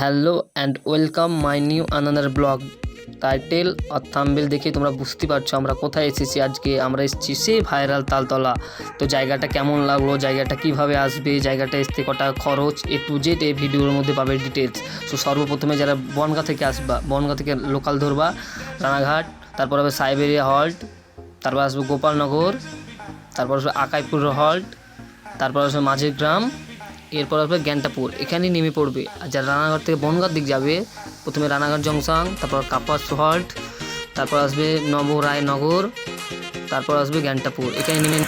Hello and welcome my new another blog. Title R thumbnail দেখে তোমরা বুঝতে পারছ আমরা কোথায় এসেছি আজকে। আমরা এসেছি সেই ভাইরাল তালতলা। তো জায়গাটা কেমন লাগল? জায়গাটা কীভাবে আসবে? জায়গাটা আসতে কটা খরচ? এ টু জেড এই ভিডিওর মধ্যে পাবে ডিটেলস সো সর্বপ্রথমে যারা বনগা থেকে আসবা, বনগা থেকে লোকাল ধরবা, রানাঘাট, তারপর হবে সাইবেরিয়া হল্ট, তারপর আসবে গোপালনগর, তারপর আসবে আকাইপুর হল্ট, তারপর আসবে মাঝের গ্রাম এরপর আসবে গ্যান্টাপুর। এখানেই নেমে পড়বে। আর যারা রানাঘাট থেকে বনগাঁর দিক যাবে, প্রথমে রানাঘাট জংশন, তারপর কাপাস হল্ট তারপর আসবে নবরায়নগর তারপর আসবে গ্যান্টাপুর। এখানে নেমে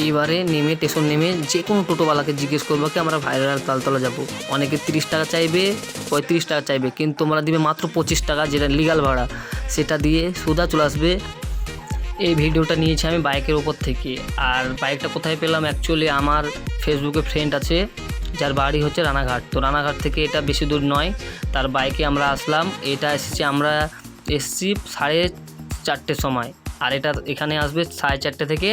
এইবারে নেমে, স্টেশন নেমে যে কোনো টোটোওয়ালাকে জিজ্ঞেস করব কি, আমরা ভাইরাল তালতলা যাব। অনেকে তিরিশ টাকা চাইবে, পঁয়ত্রিশ টাকা চাইবে, কিন্তু তোমরা দিবে মাত্র পঁচিশ টাকা, যেটা লিগাল ভাড়া। সেটা দিয়ে সুদা চলে আসবে এই ভিডিওটা নিয়েছি আমি বাইকের ওপর থেকে। আর বাইকটা কোথায় পেলাম? অ্যাকচুয়ালি আমার ফেসবুকে ফ্রেন্ড আছে, যার বাড়ি হচ্ছে রানাঘাট। তো রানাঘাট থেকে এটা বেশি দূর নয়, তার বাইকে আমরা আসলাম। এটা এসেছি, আমরা এসছি সাড়ে চারটের সময়। আর এটা এখানে আসবে সাড়ে চারটে থেকে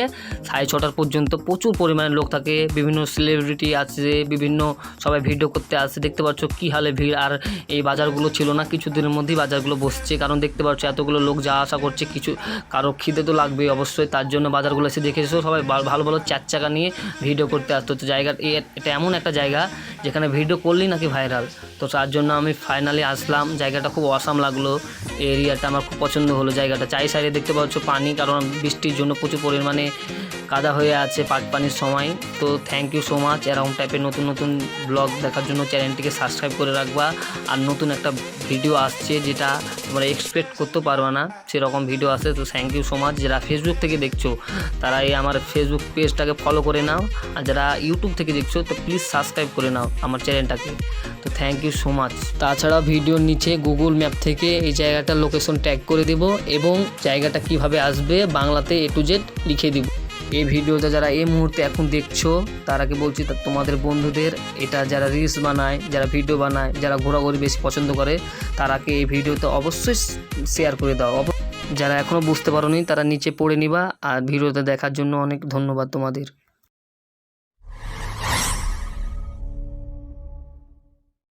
সাড়ে ছটার পর্যন্ত প্রচুর পরিমাণে লোক থাকে, বিভিন্ন সেলিব্রিটি আছে বিভিন্ন সবাই ভিডিও করতে আসছে। দেখতে পাচ্ছ কী হালে ভিড়। আর এই বাজারগুলো ছিল না, কিছুদিনের মধ্যেই বাজারগুলো বসছে। কারণ দেখতে পাচ্ছ এতগুলো লোক যাওয়া আসা করছে কিছু, কারও খিদে তো লাগবেই অবশ্যই। তার জন্য বাজারগুলো এসে দেখে এসেও সবাই ভালো ভালো চার চাকা নিয়ে ভিডিও করতে আসতো তো জায়গা এটা এমন একটা জায়গা যেখানে ভিডিও করলেই নাকি ভাইরাল। তো তার জন্য আমি ফাইনালি আসলাম। জায়গাটা খুব অসাম লাগল। এরিয়াটা আমার খুব পছন্দ হলো জায়গাটা। চাই সাইডে দেখতে পাচ্ছ পানি কারণ বৃষ্টির জন্য প্রচুর পরিমাণে কাদা হয়ে আছে পাট পানির সময়। তো থ্যাংক ইউ সো মাচ এরকম টাইপের নতুন নতুন ব্লগ দেখার জন্য চ্যানেলটিকে সাবস্ক্রাইব করে রাখবা। আর নতুন একটা ভিডিও আসছে যেটা তোমরা এক্সপেক্ট করতে পারবা না, সেরকম ভিডিও আসে তো থ্যাংক ইউ সো মাচ যারা ফেসবুক থেকে দেখছ, তারা এই আমার ফেসবুক পেজটাকে ফলো করে নাও। আর যারা ইউটিউব থেকে দেখছ, তো প্লিজ সাবস্ক্রাইব করে নাও আমার চ্যানেলটাকে তো থ্যাংক ইউ সো মাচ তাছাড়া ভিডিওর নিচে গুগল ম্যাপ থেকে এই জায়গাটার লোকেশন ট্যাগ করে দেব এবং জায়গাটা কীভাবে আসবে বাংলাতে এ টু জেড লিখে দিব। এই ভিডিওটা যারা এই মুহূর্তে এখন দেখছ তারাকে বলছি তোমাদের বন্ধুদের, এটা যারা রিলস বানায়, যারা ভিডিও বানায়, যারা ঘোরাঘুরি বেশি পছন্দ করে তারাকে এই ভিডিওতে অবশ্যই শেয়ার করে দাও। যারা এখনও বুঝতে পারোনি, তারা নিচে পড়ে নিবা, আর ভিডিওতে দেখার জন্য অনেক ধন্যবাদ তোমাদের।